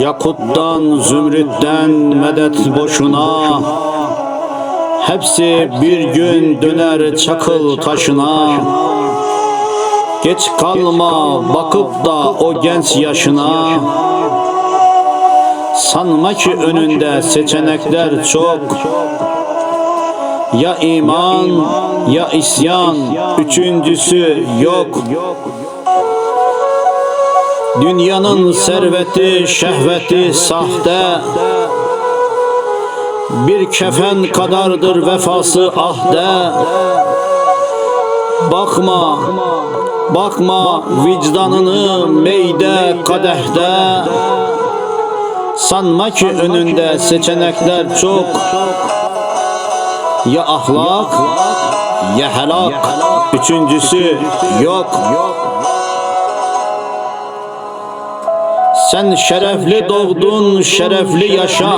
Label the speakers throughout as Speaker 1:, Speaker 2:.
Speaker 1: Yakuttan, zümrütten medet boşuna. Hepsi bir gün döner çakıl taşına. Geç kalma bakıp da o genç yaşına. Sanma ki önünde seçenekler çok. Ya iman ya isyan Üçüncüsü yok Dünyanın serveti, şehveti sahte. Bir kefen kadardır vefası ahde. Bakma, bakma vicdanını meyde kadehte Sanma ki önünde seçenekler çok. Ya ahlak ya helak. Üçüncüsü yok Sen şerefli doğdun, şerefli yaşa.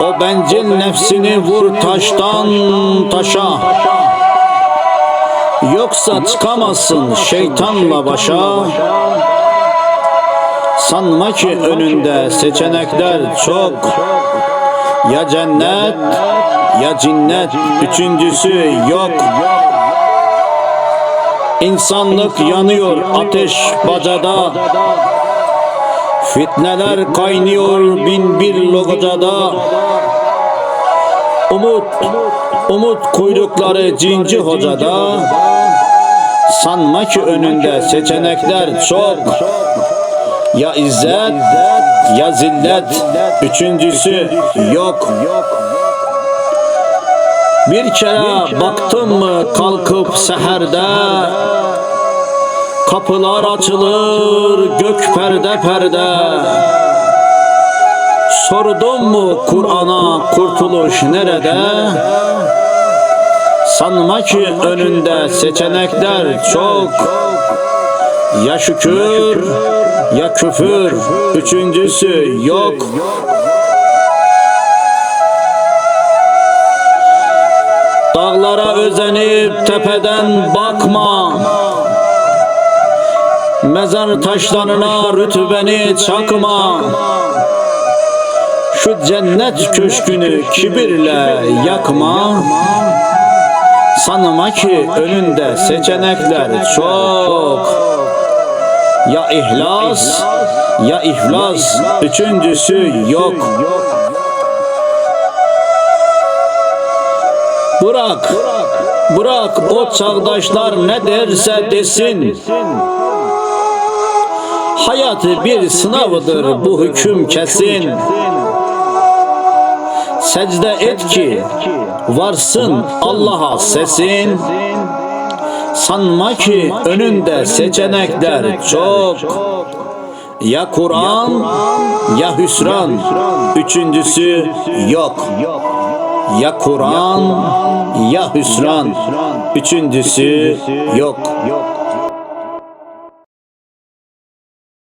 Speaker 1: O bencil nefsini vur taştan taşa. Yoksa çıkamazsın şeytanla başa. Sanma ki önünde seçenekler çok. Ya cennet ya cinnet, üçüncüsü yok. İnsanlık yanıyor ateş bacada. Fitneler kaynıyor bin bir logocada. Umut, umut kuyrukları cinci hocada. Sanma ki önünde seçenekler çok. Ya izzet ya zillet. Üçüncüsü yok bir kere baktın mı kalkıp seherde Kapılar açılır gök perde perde. Sordun mu Kur'an'a kurtuluş nerede? Sanma ki önünde seçenekler çok. Ya şükür ya küfür Üçüncüsü yok Dağlara özenip tepeden bakma. Mezar taşlarına rütbeni çakma. Şu cennet köşkünü kibirle yakma. Sanma ki önünde seçenekler çok. Ya ihlas ya iflas Üçüncüsü yok Bırak, bırak o çağdaşlar ne derse desin. Hayat bir sınavıdır bu hüküm kesin. Secde et ki varsın Allah'a sesin. Sanma ki önünde seçenekler çok. Ya Kur'an ya hüsran. Üçüncüsü yok. Ya Kur'an ya hüsran. Üçüncüsü yok.